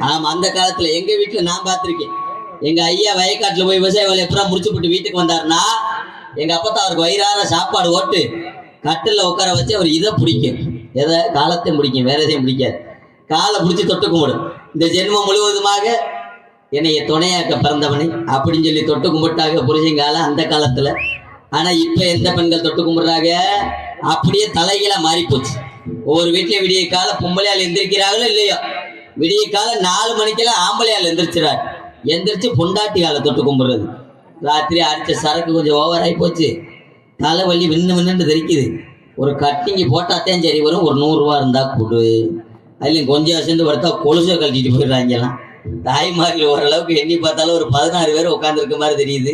ஆமா அந்த காலத்துல எங்க வீட்டுல நான் பார்த்திருக்கேன். எங்க ஐயா வயக்காட்டுல போய் விவசாய வேலையை பூரா முடிச்சு போட்டு வீட்டுக்கு வந்தாருன்னா எங்க அப்பத்தா அவருக்கு வயிறார சாப்பாடு ஓட்டு கட்டில உட்கார வச்சு அவர் இதை பிடிக்கும். எதை? காலத்தையும் பிடிக்கும் வேற எதையும் பிடிக்காது. காலை பிடிச்சி தொட்டு கும்பிடும். இந்த ஜென்மம் முழுவதுமாக என்னைய துணையாக்க பிறந்தவனை அப்படின்னு சொல்லி தொட்டு கும்பிட்டாங்க புரிஞ்சுங்கால அந்த காலத்துல. ஆனா இப்ப எந்த பெண்கள் தொட்டு கும்பிடுறாங்க? அப்படியே தலைகீழா மாறி போச்சு ஒவ்வொரு வீட்லயும் விடிய கால பொம்பளையால் எந்திரிக்கிறாங்களோ இல்லையோ? விடிய கால நாலு மணிக்கெல்லாம் ஆம்பளையால் எந்திரிச்சிடாரு எந்திரிச்சு பொண்டாட்டி காலை தொட்டு கும்பிடுறது. ராத்திரி அடித்த சரக்கு கொஞ்சம் ஓவர் ஆகி போச்சு. தலைவலி விண்ணு விண்ணுன்னு தெரிக்குது. ஒரு கட்டிங்கி போட்டாத்தான் சரி வரும் ஒரு நூறுரூவா இருந்தால் கொடு. அதுலேயும் கொஞ்சம் சேர்ந்து படுத்தா கொலுசை கழட்டிட்டு போயிடுறாங்கலாம் தாய்மார்கள் ஓரளவுக்கு எண்ணி பார்த்தாலும் ஒரு பதினாறு பேர் உட்காந்துருக்க மாதிரி தெரியுது.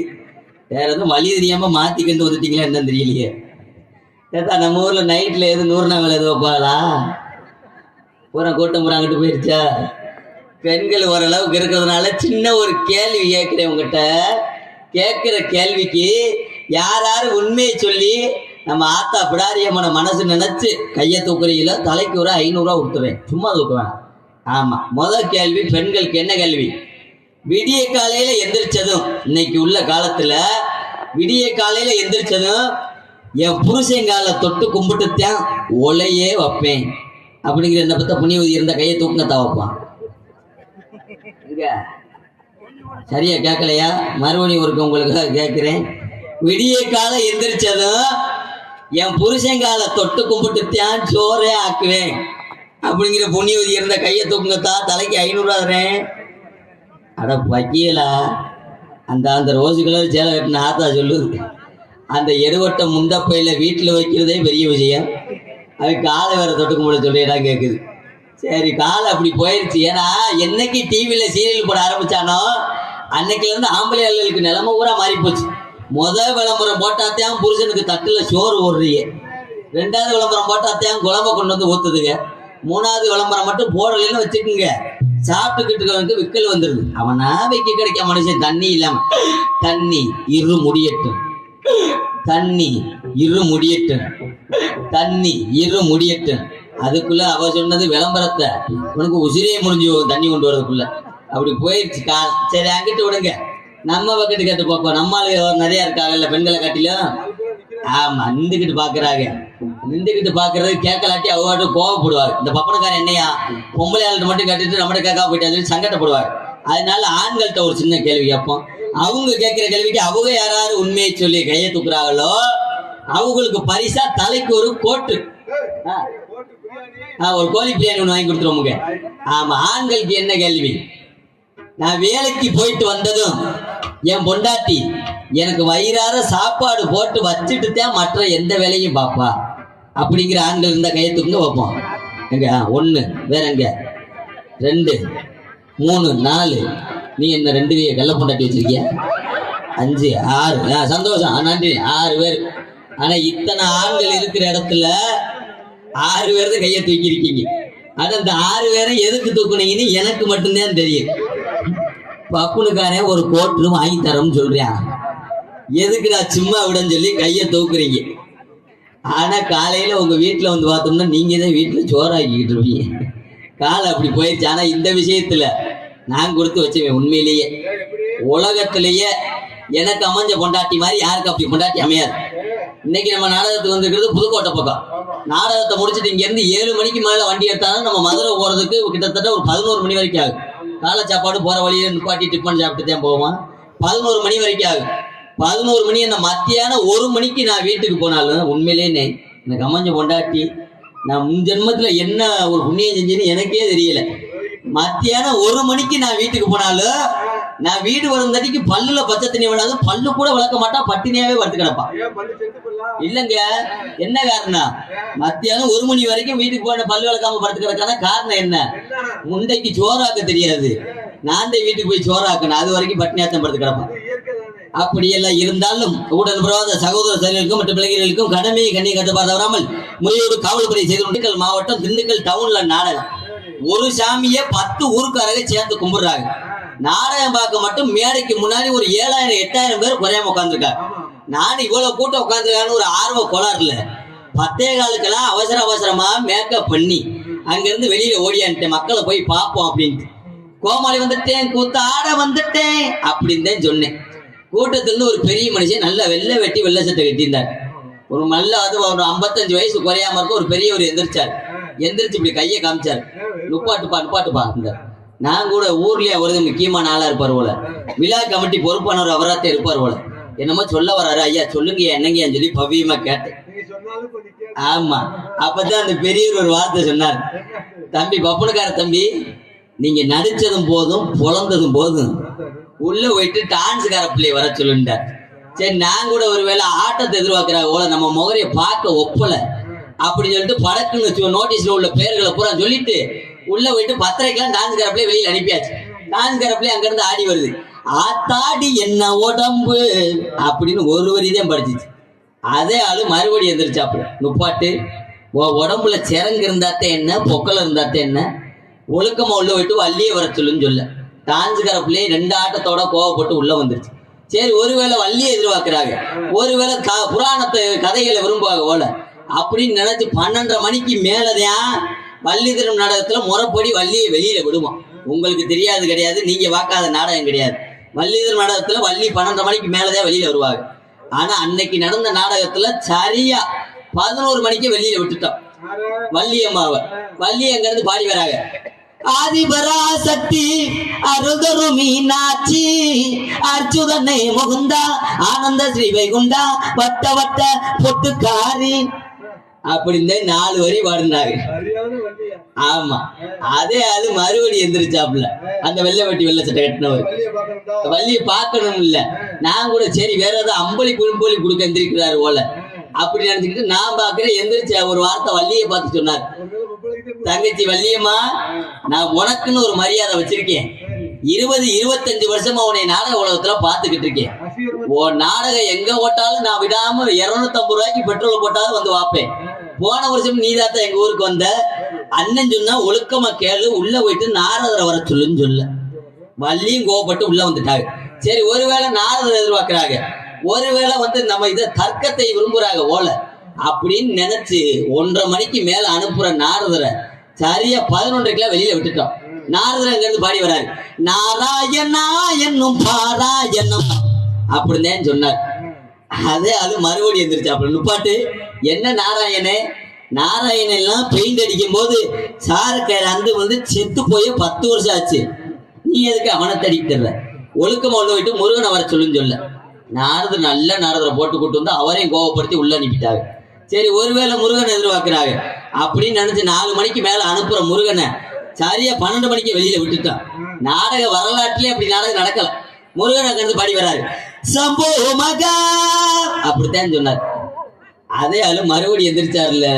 வேற எதுவும் வழி மாற்றி மாத்திக்கிட்டு வந்துட்டீங்களா என்னன்னு தெரியலையே. ஏத்தா நம்ம ஊரில் நைட்டில் எதுவும் நூறு நாள் எதுவும் வைப்பாளா பூரா கூட்டம் பூரா அங்கிட்டு போயிருச்சா? பெண்கள் ஓரளவுக்கு இருக்கிறதுனால சின்ன ஒரு கேள்வி கேட்குறேன் உங்ககிட்ட. கேட்குற கேள்விக்கு யார் யார் உண்மையை சொல்லி நம்ம ஆத்தா பிடாரியம்மனை மனசு நினச்சி கையை தூக்குறீங்களோ தலைக்கு ஒரு ஐநூறுரூவா கொடுத்துருவேன் சும்மா தூக்குவேன். ஆமாம் முதல் கேள்வி பெண்களுக்கு என்ன கேள்வி? விடிய காலையில் எந்திரிச்சதும் இன்னைக்கு உள்ள காலத்தில் விடிய காலையில் எந்திரிச்சதும் என் புருஷன் காலை தொட்டு கும்பிட்டுத்தான் ஒலையே வைப்பேன். அப்படிங்கிற என்ன பத்த புண்ணியவதி இருந்த கையை தூக்குங்க தான் சரியா கேட்கலையா மறுபடியும் ஒருக்க உங்களுக்கு கேட்கிறேன் விடிய காலம் எந்திரிச்சதும் என் புருஷன் காலை தொட்டு கும்பிட்டுத்தான் சோறே ஆக்குவேன். அப்படிங்கிற புண்ணியவதி இருந்த கையை தூக்குங்கத்தா தலைக்கு ஐநூறுரூவா தரேன். அட பக்கியலா அந்த அந்த ரோஸு கலர் சேலை கட்டின ஆத்தா சொல்லுது. அந்த எடுவட்ட முந்தப்பையில் வீட்டில் வைக்கிறதே பெரிய விஷயம். அது காலை வேற தொட்டு கும்பிட சொல்லிடா கேட்குது சரி காலை அப்படி போயிடுச்சு ஏன்னா என்னைக்கு டிவியில் சீரியல் போட ஆரம்பித்தானோ அன்னைக்குலருந்து ஆம்பளை ஆளுகளுக்கு நிலமை பூரா மாறி போச்சு. முத விளம்பரம் போட்டாத்தையும் புருஷனுக்கு தட்டில் சோறு ஓடுறியே. ரெண்டாவது விளம்பரம் போட்டாத்தையும் குழம்ப கொண்டு வந்து ஊத்துதுங்க. மூணாவது விளம்பரம் மட்டும் போடலைன்னு வச்சுக்கோங்க. சாப்பிட்டுக்கிட்டு வந்து விக்கல் வந்துருது. அவனா வைக்க கிடைக்க மனுஷன் தண்ணி இல்லாமல் தண்ணி இரு முடியட்டும் தண்ணி இரு முடியட்டும். தண்ணி இரு முடியட்டும். அதுக்குள்ள அவ சொன்னது விளம்பரத்தை உனக்கு உசிரியே முடிஞ்சு தண்ணி கொண்டு வரதுக்குள்ள அப்படி போயிடுச்சு கா சரி அங்கிட்டு விடுங்க. நம்ம பக்கத்து கேட்டு பார்ப்போம் நம்ம நிறையா இருக்காங்கல்ல பெண்களை காட்டிலும். ஆமா நின்றுக்கிட்டு பாக்குறாங்க. நின்றுக்கிட்டு பாக்குறது கேட்கலாட்டி அவங்க கோவப்படுவார். இந்த பப்பனக்காரன் என்னையா? பொம்பளை ஆள்கிட்ட மட்டும் கட்டிட்டு நம்மகிட்ட கேட்காம போயிட்டான்னு சொல்லி சங்கடப்படுவார். அதனால ஆண்கள்கிட்ட ஒரு சின்ன கேள்வி கேட்போம். அவங்க கேட்கிற கேள்விக்கு அவங்க யாராவது உண்மையை சொல்லி கையை தூக்குறாங்களோ அவங்களுக்கு பரிசா தலைக்கு ஒரு கோட்டு. ஆ. ஆ, ஒரு கோழி பிரியாணி ஒன்று வாங்கி கொடுத்துருவோமுங்க ஆமா ஆண்களுக்கு என்ன கேள்வி? நான் வேலைக்கு போயிட்டு வந்ததும் என் பொண்டாட்டி எனக்கு வயிறார சாப்பாடு போட்டு வச்சுட்டு தான் மற்ற எந்த வேலையும் பார்ப்பா. அப்படிங்கிற ஆண்கள் இருந்தா கையத்துக்குங்க வைப்போம். எங்க? ஒன்று வேற எங்க? ரெண்டு. மூணு. நாலு. நீ இந்த ரெண்டு கள்ள பொண்டாட்டி வச்சிருக்கிய? அஞ்சு ஆறு. ஆ, சந்தோஷம். ஆ, நன்றி. ஆறு பேர். ஆனா இத்தனை ஆண்கள் இருக்கிற இடத்துல ஆறு பேர் தான் கையை தூக்கி இருக்கீங்க. அது இந்த ஆறு பேரை எதுக்கு தூக்குனீங்கன்னு எனக்கு மட்டும்தான் தெரியும். பப்புனுக்காரன் ஒரு கோட்டு வாங்கி தரோம்னு எதுக்கு எதுக்குடா சும்மா விடன்னு சொல்லி கையை தூக்குறீங்க. ஆனா காலையில உங்க வீட்டுல வந்து பார்த்தோம்னா நீங்க தான் வீட்டுல சோறாக்கிக்கிட்டு இருப்பீங்க. காலை அப்படி போயிடுச்சு. ஆனா இந்த விஷயத்துல நான் கொடுத்து வச்சேன் உண்மையிலேயே. உலகத்திலேயே எனக்கு அமைஞ்ச பொண்டாட்டி மாதிரி யாருக்கு அப்படி பொண்டாட்டி அமையாது. இன்னைக்கு நம்ம நாடகத்துக்கு வந்திருக்கிறது புதுக்கோட்டை பக்கம். நாடகத்தை முடிச்சுட்டு இங்கேருந்து ஏழு மணிக்கு மேலே வண்டி எடுத்தாலும் நம்ம மதுரை போகிறதுக்கு கிட்டத்தட்ட ஒரு பதினோரு மணி வரைக்கும் ஆகும். காலை சாப்பாடு போகிற வழியே நிப்பாட்டி டிஃபன் சாப்பிட்டு தான் போவோம்? பதினோரு மணி வரைக்கும் ஆகும். பதினோரு மணி அந்த மத்தியானம் ஒரு மணிக்கு நான் வீட்டுக்கு போனாலும் உண்மையிலேனே எனக்கு அமைஞ்ச பொண்டாட்டி நான் முன் ஜென்மத்தில் என்ன ஒரு புண்ணியம் செஞ்சேன்னு எனக்கே தெரியலை. மத்தியானம் ஒரு மணிக்கு நான் வீட்டுக்கு போனாலும் நான் வீடு வந்தடிக்கு பல்லுல பச்சை தண்ணி விடாது பல்லு கூட விளக்க மாட்டா பட்டினியாவே படுத்து கிடப்பான் இல்லங்க என்ன காரணம்? மத்தியானம் ஒரு மணி வரைக்கும் வீட்டுக்கு போன பல்லு விளக்காம படுத்து கிடக்கான காரணம் என்ன? முண்டைக்கு சோறாக்க தெரியாது. நான் தான் வீட்டுக்கு போய் சோறாக்கணும் அது வரைக்கும் பட்டினியாத்தம் படுத்து கிடப்பான் அப்படியெல்லாம் இருந்தாலும் உடன் பிறவாத சகோதர சகோதரிகளுக்கும் மற்ற பிள்ளைகளுக்கும் கடமையை கண்ணி கட்டுப்பாடு தவறாமல் முறையோடு காவல்துறை செய்து திண்டுக்கல் மாவட்டம் திண்டுக்கல் டவுன்ல நாடகம். ஒரு சாமியை பத்து ஊருக்காரங்க சேர்ந்து கும்பிடுறாங்க. நாடகம் பார்க்க மட்டும் மேடைக்கு முன்னாடி ஒரு ஏழாயிரம் எட்டாயிரம் பேர் குறையாம உட்காந்துருக்காங்க நான் இவ்வளவு கூட்டம் உட்காந்துருக்கான்னு ஒரு ஆர்வ கோளாறுல. பத்தே காலுக்கெல்லாம் அவசர அவசரமா மேக்கப் பண்ணி அங்கிருந்து வெளியில ஓடியான்ட்டேன் மக்களை போய் பார்ப்போம் அப்படின்ட்டு. கோமாளி வந்துட்டேன் கூத்தாட வந்துட்டேன் அப்படின்னு தான் சொன்னேன். கூட்டத்திலிருந்து ஒரு பெரிய மனுஷன் நல்ல வெள்ளை வெட்டி வெள்ளை சட்டை கட்டியிருந்தார். ஒரு நல்ல அது ஒரு ஐம்பத்தஞ்சு வயசு குறையாம இருக்க ஒரு பெரியவர் எந்திரிச்சார். எந்திரிச்சு இப்படி கையை காமிச்சார். நுப்பாட்டுப்பா நுப்பாட்டுப்பா இந்த நான் கூட ஊர்லயே அவரது முக்கியமான ஆளா இருப்பார் போல. விழா கமிட்டி பொறுப்பானவர் அவராத்தான் இருப்பார் போல. என்னமோ சொல்ல வராரு ஐயா சொல்லுங்க என்னங்கன்னு சொல்லி பவியமா கேட்டேன். ஆமா. அப்பதான் அந்த பெரியவர் ஒரு வார்த்தை சொன்னார். தம்பி பப்பனுக்கார தம்பி நீங்க நடிச்சதும் போதும் பொழந்ததும் போதும். உள்ள போயிட்டு டான்ஸுக்கார பிள்ளைய வர சொல்லுண்டார் சரி நான் கூட ஒருவேளை ஆட்டத்தை எதிர்பார்க்கிற ஓல நம்ம முகரைய பார்க்க ஒப்பலை. அப்படின்னு சொல்லிட்டு படக்குன்னு வச்சு நோட்டீஸ்ல உள்ள பேர்களை பூரா சொல்லிட்டு உள்ள போயிட்டு பத்திரைக்கெல்லாம் டான்ஸ் பிள்ளைய வெளியில் அனுப்பியாச்சு. டான்ஸ் பிள்ளை அங்கிருந்து ஆடி வருது. ஆத்தாடி என்ன உடம்பு? அப்படின்னு ஒரு வரிதான் படிச்சிச்சு. அதே ஆளு மறுபடியும் எந்திரிச்சாப்புல. நுப்பாட்டு உடம்புல சிறங்கு இருந்தாத்தே என்ன? பொக்கல இருந்தாத்தே என்ன? ஒழுக்கமா உள்ள போயிட்டு வள்ளியே வர சொல்லுன்னு சொல்ல. டான்ஸ் பிள்ளைய ரெண்டு ஆட்டத்தோட கோவப்பட்டு உள்ள வந்துருச்சு. சரி ஒருவேளை வள்ளியை எதிர்பார்க்கிறாங்க. ஒருவேளை க புராணத்தை கதைகளை விரும்புவாங்க போல. அப்படின்னு நினைச்சு பன்னெண்டரை மணிக்கு மேலதான் வள்ளி நாடகத்துல முறைப்படி வள்ளியை வெளியில விடுவோம் உங்களுக்கு தெரியாது கிடையாது நீங்க வாக்காத நாடகம் கிடையாது. வள்ளி நாடகத்துல வள்ளி பன்னெண்டரை மணிக்கு மேலதான் வெளியில வருவாங்க. ஆனா அன்னைக்கு நடந்த நாடகத்துல சரியா பதினோரு மணிக்கு வெளியில விட்டுட்டோம் வள்ளி அம்மாவை வள்ளி அங்க இருந்து பாடி வராங்க. ஆதிபராசக்தி அருகரு மீனாட்சி அர்ச்சுதனை முகுந்தா ஆனந்த ஸ்ரீ வைகுண்டா வட்ட வட்ட பொட்டுக்காரி அப்படின்னு நாலு வரி வண்டியா? ஆமா. அதே அது மறுபடி எந்திரிச்சாப்புல. அந்த வெள்ளை வெட்டி வெள்ளை சட்டை கட்டினவர். வள்ளிய பார்க்கணும் இல்ல நான் கூட சரி வேற ஏதாவது அம்பளி குழும்போலி கொடுக்க எந்திரிக்கிறாரு போல. அப்படி நினைச்சுக்கிட்டு நான் பாக்குறேன் எந்திரிச்ச ஒரு வார்த்தை வள்ளியை பார்த்து சொன்னார். தங்கச்சி வள்ளியம்மா நான் உனக்குன்னு ஒரு மரியாதை வச்சிருக்கேன். இருபது இருபத்தஞ்சு வருஷமா உன்னை நாடக உலகத்துல பாத்துக்கிட்டு இருக்கேன். உன் நாடகம் எங்க ஓட்டாலும் நான் விடாம இருநூத்தம்பது ரூபாய்க்கு பெட்ரோல் போட்டாலும் வந்து வாப்பேன். போன வருஷம் நீதாத்தான் எங்க ஊருக்கு வந்த? அண்ணன் சொன்னா ஒழுக்கமா கேளு உள்ள போயிட்டு நாரதரை வர சொல்லுன்னு சொல்ல. வள்ளியும் கோவப்பட்டு உள்ள வந்துட்டாங்க சரி ஒருவேளை நாரதர் எதிர்பார்க்கிறாங்க. ஒருவேளை வந்து நம்ம இத தர்க்கத்தை விரும்புறாங்க ஓல அப்படின்னு நினைச்சு ஒன்றரை மணிக்கு மேல அனுப்புற நாரதரை சரியா பதினொன்றைக்கெல்லாம் வெளியில விட்டுட்டோம். நாரதர் அங்க இருந்து பாடி வராரு? நாராயணா என்னும் பாராயணம். அப்படின்னு சொன்னார். அதே அது மறுபடியும் எந்திரிச்சாப்புல நுப்பாட்டு. என்ன நாராயணே? நாராயணன் எல்லாம் பெயிண்ட் அடிக்கும் போது கையில் அந்து வந்து செத்து போய் பத்து வருஷம் ஆச்சு. நீ எதுக்கு அவனை தடிக்கிட்டுற ஒழுக்கமா உள்ள போயிட்டு முருகனை வர சொல்லுன்னு சொல்ல. நாரதர் நல்ல நாரதரை போட்டு கூட்டு வந்து அவரையும் கோவப்படுத்தி உள்ள அனுப்பிட்டாங்க சரி ஒருவேளை முருகனை எதிர்பார்க்கிறாங்க. அப்படின்னு நினைச்சு நாலு மணிக்கு மேல அனுப்புற முருகனை சரியா பன்னெண்டு மணிக்கு வெளியில விட்டுட்டான். நாடக வரலாற்றுலயே அப்படி நாடகம் நடக்கல. முருகன் அங்க இருந்து பாடி வர்றாரு சம்போ மகா அப்படித்தான் சொன்னார். அதே ஆளு மறுபடியும் எந்திரிச்சார்ல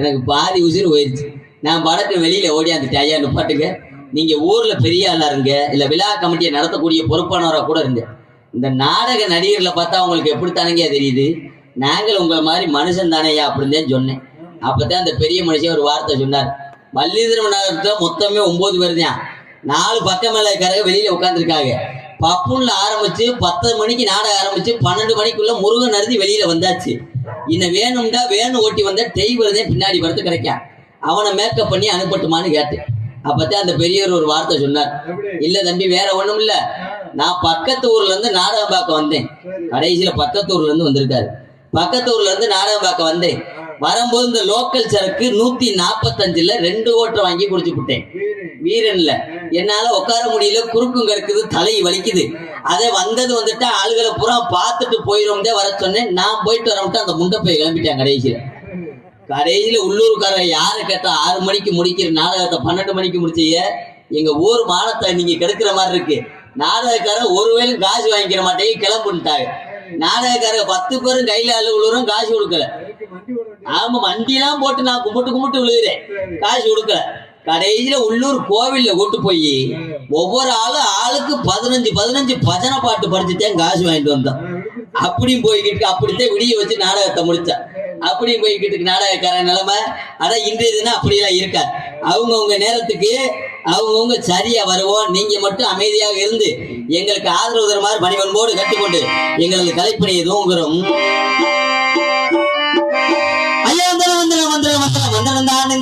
எனக்கு பாதி உசிர் போயிடுச்சு நான் படக்கு வெளியில ஓடியாந்துட்டேன் ஐயா நுப்பாட்டுங்க நீங்க ஊர்ல பெரிய ஆளா இருங்க. இல்ல விழா கமிட்டியை நடத்தக்கூடிய பொறுப்பானவரா கூட இருங்க. இந்த நாடக நடிகர்களை பார்த்தா உங்களுக்கு எப்படித்தானங்க தெரியுது? நாங்கள் உங்களை மாதிரி மனுஷன் தானேயா அப்படின்னு தான் சொன்னேன். அப்பதான் அந்த பெரிய மனுஷன் ஒரு வார்த்தை சொன்னார். வள்ளிதரம் நகரத்துல மொத்தமே ஒன்பது பேர் தான். நாலு பக்கம் மேலக்காரங்க வெளியில உட்காந்துருக்காங்க பப்புன்ல ஆரம்பிச்சு பத்து மணிக்கு நாடகம் ஆரம்பிச்சு பன்னெண்டு மணிக்குள்ள முருகன் அருதி வெளியில வந்தாச்சு. இன்னும் வேணும்டா வேணும் ஓட்டி வந்தா டெய்வர்தே பின்னாடி வரது கிடைக்கும் அவனை மேக்கப் பண்ணி அனுப்பட்டுமான்னு கேட்டேன். அப்பதான் அந்த பெரியவர் ஒரு வார்த்தை சொன்னார். இல்ல தம்பி வேற ஒண்ணும் இல்ல. நான் பக்கத்து ஊர்ல இருந்து நாடகம் பார்க்க வந்தேன். கடைசியில பக்கத்து ஊர்ல இருந்து வந்திருக்காரு. பக்கத்து ஊர்ல இருந்து நாடகம் பார்க்க வந்தேன். வரும்போது இந்த லோக்கல் சரக்கு நூத்தி நாப்பத்தஞ்சுல ரெண்டு ஓட்டை வாங்கி குடிச்சு விட்டேன். வீரன் வீரன்ல. என்னால உட்கார முடியல குறுக்கும் கிடக்குது தலை வலிக்குது. அதே வந்தது வந்துட்டு ஆளுகளை பூரா பார்த்துட்டு போயிடும்தே வர சொன்னேன். நான் போயிட்டு வரவிட்டு அந்த முண்டை போய் கிளம்பிட்டேன் கடைசியில. கடைசியில உள்ளூர்காரன் யாரை கேட்டா ஆறு மணிக்கு முடிக்கிற நாடகத்தை பன்னெண்டு மணிக்கு முடிச்சிய எங்க ஊர் மானத்தை நீங்க கெடுக்கிற மாதிரி இருக்கு. நாடகக்காரன் ஒருவேளை காசு வாங்கிக்கிற மாட்டேங்க கிளம்புட்டாங்க நாடகக்காரங்க பத்து பேரும் கையில அலுவலரும் காசு கொடுக்கல. ஆமா வண்டி எல்லாம் போட்டு நான் கும்பிட்டு கும்பிட்டு விழுகிறேன். காசு கொடுக்கல. கடைசியில உள்ளூர் கோவில்ல கொண்டு போய் ஒவ்வொரு ஆளும் ஆளுக்கு பதினஞ்சு பதினஞ்சு பஜனை பாட்டு படிச்சுட்டேன் காசு வாங்கிட்டு வந்தோம். அப்படியும் போய்கிட்டு அப்படித்தான் விடிய வச்சு நாடகத்தை முடிச்சேன். அப்படியும் போய்கிட்டு நாடகக்காரன் நிலைமை. ஆனா இன்றைய தினம் அப்படியெல்லாம் இருக்காது. அவங்கவுங்க நேரத்துக்கு அவங்கவுங்க சரியா வருவோம் நீங்க மட்டும் அமைதியாக இருந்து எங்களுக்கு ஆதரவு தருமாறு பணிவன்போடு கட்டுக்கொண்டு எங்களுக்கு கலைப்பணியை தூங்குகிறோம் ஐயா வந்தனம் வந்தன வந்தனம் வந்தனம் வந்தனம் தான்